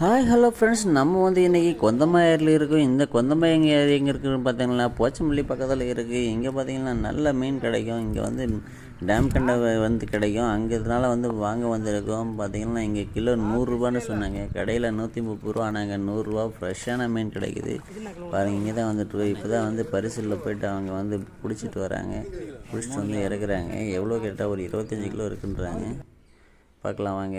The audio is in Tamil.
ஹாய் ஹலோ ஃப்ரெண்ட்ஸ் நம்ம வந்து இன்றைக்கி கொந்தமாயரில் இருக்கோம். இந்த கொந்தமாய் எங்கே எங்கே இருக்குன்னு பார்த்தீங்கன்னா போச்சம்பள்ளி பக்கத்தில் இருக்குது இங்கே பார்த்தீங்கன்னா நல்ல மீன் கிடைக்கும். இங்கே வந்து டேம் கண்டை வந்து கிடைக்கும். அங்கே இதனால வந்து வாங்க வந்திருக்கோம். பார்த்தீங்கன்னா இங்கே கிலோ நூறுரூபான்னு சொன்னாங்க. கடையில் நூற்றி முப்பது ரூபா நாங்கள் நூறுரூவா ஃப்ரெஷ்ஷான மீன் கிடைக்குது. பாருங்கள் இங்கே தான் வந்துட்டு இப்போ தான் வந்து பரிசலில் போயிட்டு அவங்க வந்து பிடிச்சிட்டு வராங்க. பிடிச்சிட்டு வந்து இறக்குறாங்க. எவ்வளோ கேட்டால் ஒரு இருபத்தஞ்சி கிலோ இருக்குன்றாங்க. பார்க்கலாம் வாங்க.